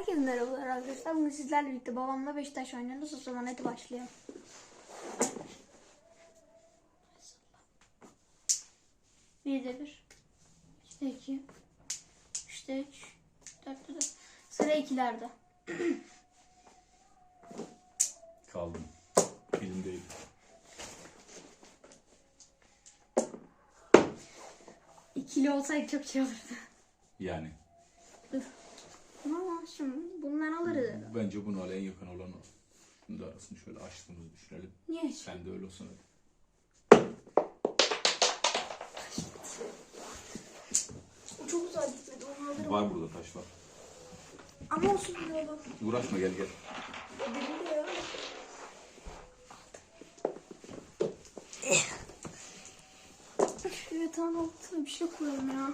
Herkese merhabalar arkadaşlar. Bugün sizlerle birlikte babamla Beşiktaş oynuyoruz. O zaman hadi başlayalım. Bir de bir. İşte iki. Üçte üç. Dörtte dört. Sıra ikilerde. Kaldım. Elimdeydi. İkili olsaydı çok şey olurdu. Yani Dur. Ama şimdi bundan alırız. bence bunu al en yakın olan o. Şimdi arasını şöyle açtığımızı düşünelim. Niye? Sen de öyle olsun hadi. Çok uzağa gitmedi. Onu alırım. Var burada taş var. Ama olsun bir oğlum. Uğraşma gel gel. Benim de ya. Şu yatağın altına bir şey koyalım ya.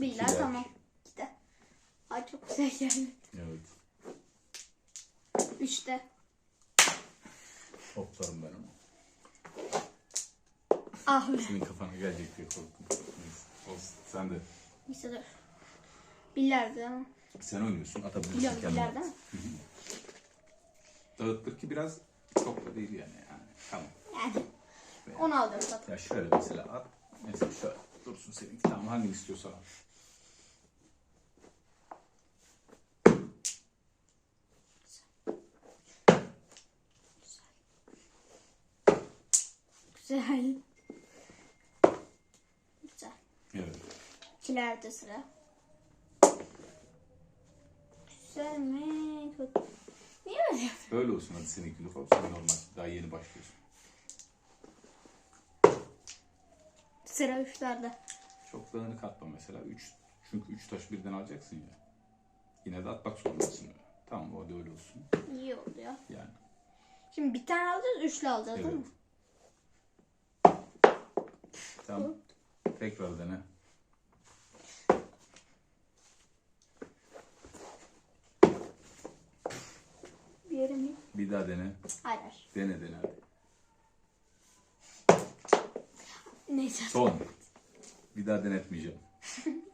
Billah Gider. tamam. Gider. Ay çok güzel geldi. Evet. Üçte. Hoplarım ben onu. Ah be. Senin kafana gelecek diye korktum. Neyse. Olsun. Sen de. Neyse dur. Ama. Sen oynuyorsun. Atabilirsin Biliyorum kendini. biller değil mi? Dağıttır ki biraz çok da değil yani. yani. Tamam. Yani. Onu aldım zaten. Ya şöyle mesela at. Mesela şöyle dursun seninki. Tamam hangini istiyorsan al. Güzel. Güzel. Evet. İkilerde sıra. Güzel mi? Kötü. Niye öyle yapıyorsun? Öyle olsun hadi seninki de Sen normal. Daha yeni başlıyorsun. Sıra üçlerde. Çok dağınık atma mesela. Üç, çünkü üç taş birden alacaksın ya. Yine de atmak zorundasın. Tamam o da öyle olsun. İyi oldu ya. Yani. Şimdi bir tane alacağız, üçlü alacağız değil Evet. mi? Tamam. Tekrar dene. Bir yere mi? Bir daha dene. Hayır. Dene dene hadi. Neyse. Son. Bir daha denetmeyeceğim.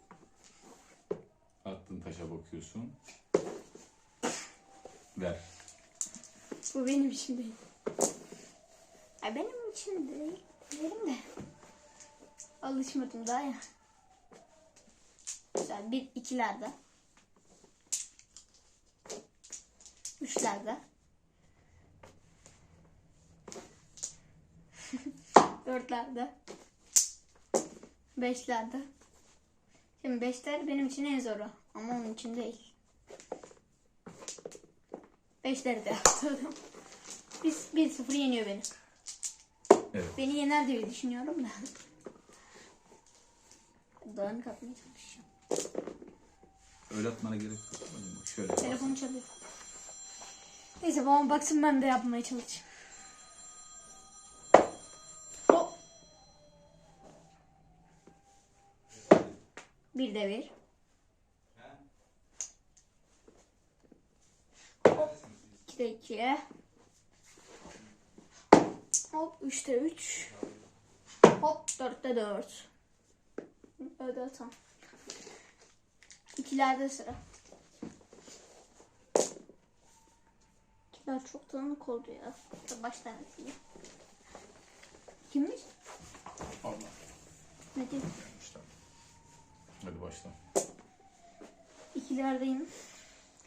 Attığın taşa bakıyorsun. Ver. Bu benim için değil. Ay benim için değil. Benim de. Alışmadım daha ya. Güzel. Bir ikilerde. Üçlerde. Dörtlerde. Beşlerde. Şimdi beşler benim için en zoru. Ama onun için değil. Beşleri de yaptım. Biz 1-0 yeniyor beni. Evet. Beni yener diye düşünüyorum da. Dağınık atmaya çalışacağım. Öyle atmana gerek yok. Bak Şöyle. Telefonu çalıyor. Neyse babam baksın ben de yapmaya çalışayım. Hop. Bir de bir. Hop. İki de iki. Hop. Üçte üç. Hop. Dörtte dört. Öyle tamam. İkilerde sıra. İkiler çok dağınık oldu ya. Baştan atayım. Kimmiş? Allah. Ne diyeyim? İşte. Hadi başla. İkilerdeyim.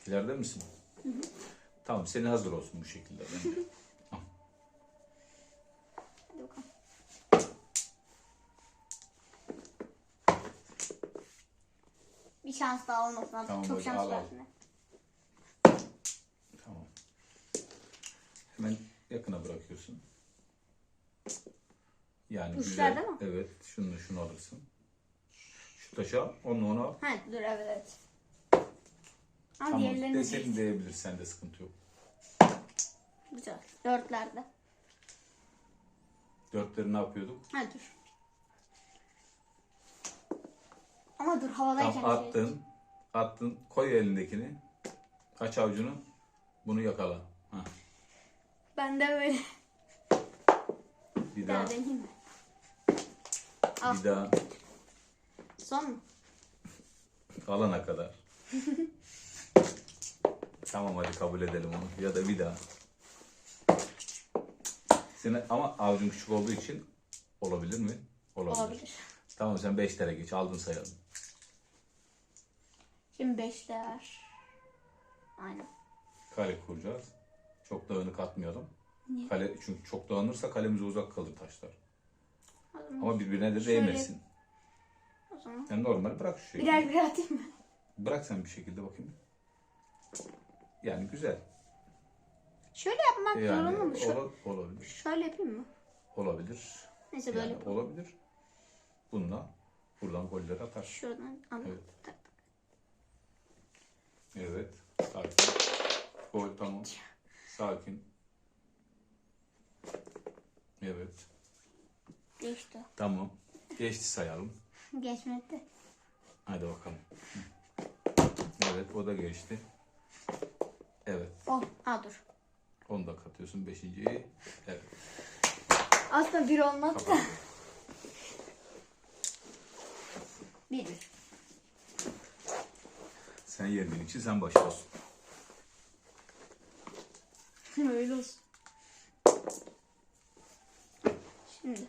İleride misin? Tamam senin hazır olsun bu şekilde. Ben de. Al. Hadi bakalım. Bir şans daha olmasın artık. Tamam, Çok hadi şans al. Tamam. Hemen yakına bırakıyorsun. Yani Uçlar güzel. mi? Evet. Şunu şunu alırsın. Şu taşı al. Onu onu al. Ha dur evet evet. Ama Tamam. diğerlerini Deseydin diyebilirsen de sıkıntı yok. Güzel. Dörtlerde. Dörtleri ne yapıyorduk? Ha dur. Ama dur havadayken Tamam şey- attın. Attın. Koy elindekini. Aç avucunu. Bunu yakala. Ha. Ben de böyle. Bir Daha mi? Al. Bir daha. Son mu? Alana kadar. tamam hadi kabul edelim onu. Ya da bir daha. Senin ama avucun küçük olduğu için olabilir mi? Olabilir. Olabilir. Tamam sen 5 lira geç. Aldın sayalım. Şimdi beşler. Aynen. Kale kuracağız. Çok dağınık atmayalım. Niye? Kale, çünkü çok dağınırsa kalemize uzak kalır taşlar. Ama birbirine de Şöyle- değmesin. o zaman. Yani normal bırak şu şekilde. Birer birer atayım mı? Bırak sen bir şekilde bakayım. Yani güzel. Şöyle yapmak Yani zorunda mı? Ola- olabilir. Şöyle yapayım mı? Olabilir. Neyse böyle Yani yapalım. olabilir. Bununla buradan golleri atar. Şuradan anladım. Evet. Evet. Sakin. Gol tamam. Sakin. Evet. Geçti. Tamam. Geçti sayalım. Geçmedi. Hadi bakalım. Evet o da geçti. Evet. Oh, ha dur. Onu da katıyorsun. Beşinciyi. Evet. Aslında bir olmadı da. Kapat. Bir. Sen yendiğin için sen başlıyorsun. Öyle olsun. Şimdi.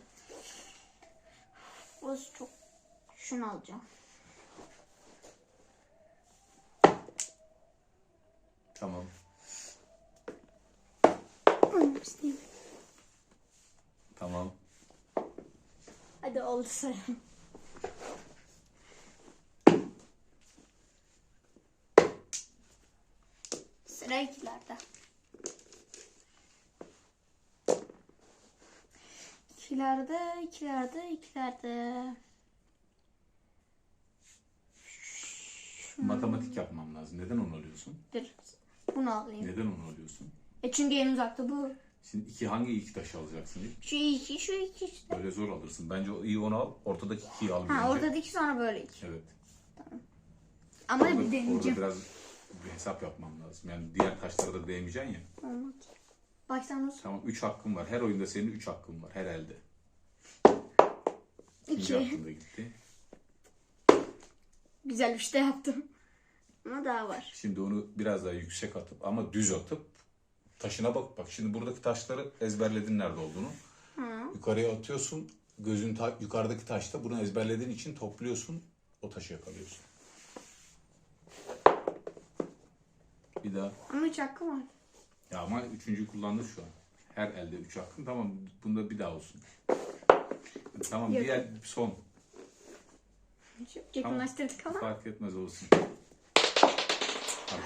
Burası çok... Şunu alacağım. Tamam. Tamam. Hadi oldu sayalım. Sıra ikilerde. İkilerde, ikilerde, ikilerde. Matematik yapmam lazım. Neden onu alıyorsun? Dur. Bunu alayım. Neden onu alıyorsun? E çünkü en uzakta bu. Şimdi iki hangi iki taşı alacaksın ilk? Şu iki, şu iki işte. Böyle zor alırsın. Bence o iyi onu al. Ortadaki ikiyi al. Ha bence. orada iki sonra böyle iki. Evet. Ama Orada, bir orada deneyeceğim. biraz bir hesap yapmam lazım. Yani diğer taşlara da değmeyeceksin ya. Olmadı. Baştan olsun. Tamam 3 hakkın var. Her oyunda senin 3 hakkın var. Her elde. İkinci hakkın da gitti. Güzel bir şey de yaptım. Ama daha var. Şimdi onu biraz daha yüksek atıp ama düz atıp taşına bak. Bak şimdi buradaki taşları ezberledin nerede olduğunu. Yukarıya atıyorsun. Gözün ta- yukarıdaki taşta bunu ezberlediğin için topluyorsun. O taşı yakalıyorsun. Bir daha. Ama üç hakkım var. Ya ama üçüncüyü kullandın şu an. Her elde üç hakkın. Tamam bunda bir daha olsun. Tamam Yok. diğer son. Çok yakınlaştırdık ama. Fark etmez olsun.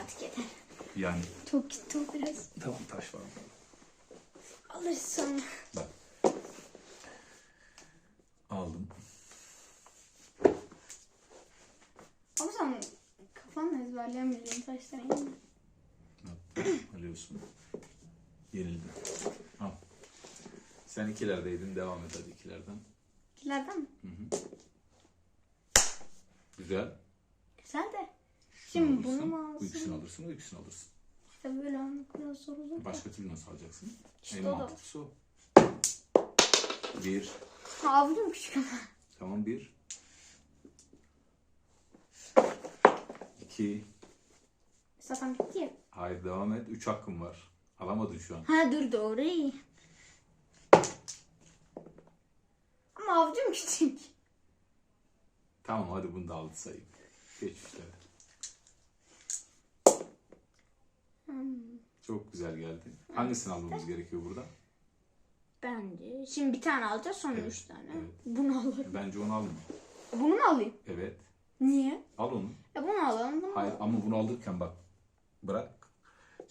Artık yeter. Yani. Çok gitti o biraz. Tamam taş var. Alırız sonra. Bak. Aldım. Ama sen kafanla ezberleyemeyeceğin taşları yine. Attım, Alıyorsun. Yenildin. Al. Sen ikilerdeydin. Devam et hadi ikilerden. İkilerden mi? Güzel. Güzel de. Şunu Şimdi bunu mu Bu ikisini alsın? alırsın, o ikisini alırsın. İşte böyle almak biraz zor olur da. Başka türlü nasıl alacaksın? İşte en o da mantıklısı o. Bir. Ha, avucum küçük ama. Tamam bir. İki. Zaten bitti ya. Hayır devam et. Üç hakkın var. Alamadın şu an. Ha dur doğru. Ama avucum küçük. Tamam hadi bunu da aldı sayayım. Geç işte. Hmm. Çok güzel geldi. Hangisini almamız gerekiyor burada? Bence. Şimdi bir tane alacağız sonra Evet, üç tane. evet. Bunu alırım. Bence onu alma. Bunu mu alayım? Evet. Niye? Al onu. Ya bunu alalım. Bunu Hayır alalım. ama bunu alırken bak. Bırak.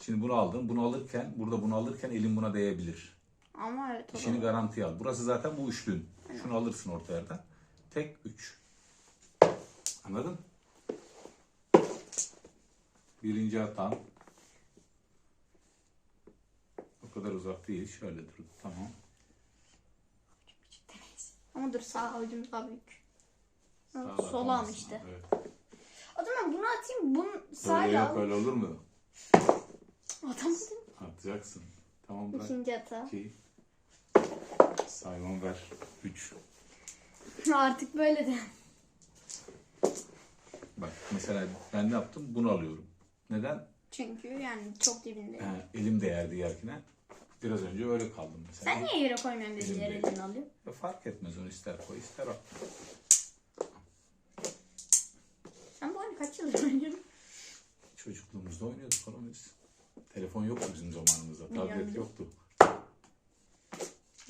Şimdi bunu aldın. Bunu alırken, burada bunu alırken elin buna değebilir. Ama evet o da İşini var. garantiye al. Burası zaten bu üçlün. Şunu alırsın orta yerden. Tek üç. Anladın? Birinci hatan. O kadar uzak değil. Şöyle dur. Tamam. Ama dur sağ avucum daha büyük. Sağ Sola atamazsın. işte. Evet. O zaman bunu atayım. Bunu Öyle sağla yok al. öyle olur mu? Atamadım. Atacaksın. Tamam bırak. İkinci hata. İki. Ver. Üç. Artık böyle de. Bak mesela ben ne yaptım? Bunu alıyorum. Neden? Çünkü yani çok dibinde. Ee, elim değerdi yerkine. Biraz önce öyle kaldım mesela. Sen niye yere koymuyorsun dedi Elim diğer değdi. elini alıyor. E, Fark etmez onu ister koy ister al. Oyunu kaç yıldır oynuyorsun? Çocukluğumuzda oynuyorduk falan biz. Telefon yoktu bizim zamanımızda. Tablet yoktu.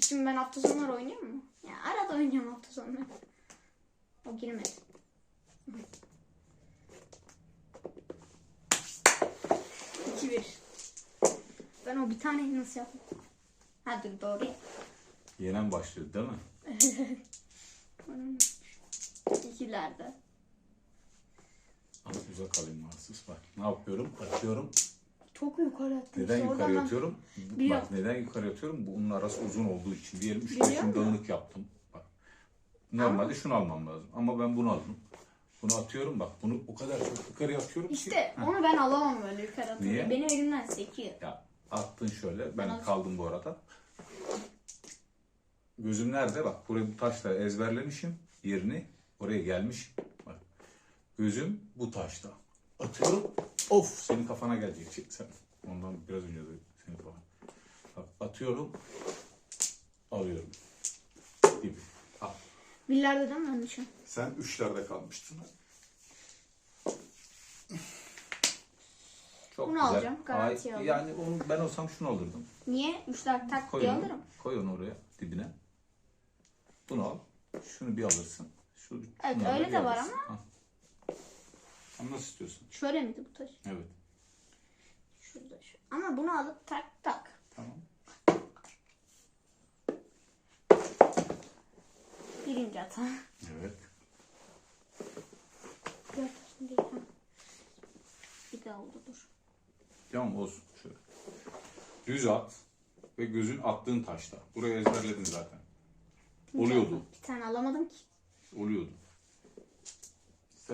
Şimdi ben hafta sonları oynuyor mu? Ya arada oynuyorum hafta sonları. O girmedi. İki bir. Ben o bir taneyi nasıl yaptım? Ha dur doğru. Yenen başlıyor değil mi? İkilerde. Az uzak alayım mahsus bak. Ne yapıyorum? Atıyorum. Çok yukarı attım. Neden İşte yukarı oradan atıyorum? Biliyorum. Bak neden yukarı atıyorum? Bunun arası uzun olduğu için. Diyelim üç Biliyor taşın musun? dağınık yaptım. Bak. Normalde şunu almam lazım. Ama ben bunu aldım. Bunu atıyorum bak. Bunu o kadar çok yukarı atıyorum ki. İşte onu ben alamam böyle yukarı atınca. Niye? Benim elimden sekiyor. Ya attın şöyle. Ben al- kaldım bu arada. Gözüm nerede? Bak buraya bu taşla ezberlemişim yerini. Oraya gelmiş. Gözüm bu taşta. Atıyorum. Of senin kafana gelecek. Çek sen. Ondan biraz önce de senin kafana. Bak atıyorum. Alıyorum. Gibi. Al. Billerde değil mi an? Sen üçlerde kalmıştın. Çok Bunu güzel. alacağım, garantiye Ay, Yani onu ben olsam şunu alırdım. Niye? Üçler tak Koy diye onu, alırım. koy onu oraya dibine. Bunu al. Şunu bir alırsın. Şu, Evet, şunları öyle bir de var alırsın. Al. Nasıl istiyorsun? Şöyle miydi bu taş? Evet. Şurada şu. Ama bunu alıp tak tak. Tamam. Birinci hata. Evet. Diğer taşın değil. ha. Bir daha oldu dur. Tamam olsun. Şöyle. Düz at ve gözün attığın taşta. Burayı ezberledin zaten. Oluyordu. Bir tane alamadım ki. Oluyordu.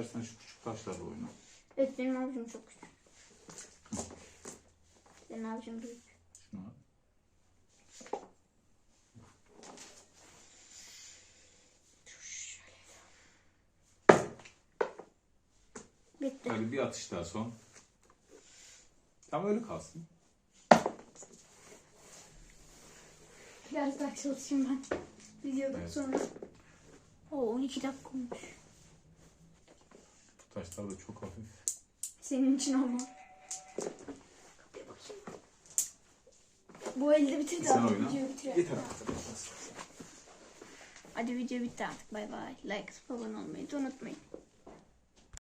İstersen şu küçük taşlarla oyna. Evet benim avucum çok küçük. Senin avucun büyük. Bitti. Hadi bir atış daha son. Tam öyle kalsın. Biraz daha çalışayım ben. Videodan Evet. sonra. Oo 12 dakika olmuş. Taşlar da çok hafif. Senin için ama. Kapıya bakayım. Bu elde bitirdi Sen abi. oyna. Videoyu bitiriyor. Yeter. Hadi video bitti artık. Bay bay. Like abone olmayı da unutmayın.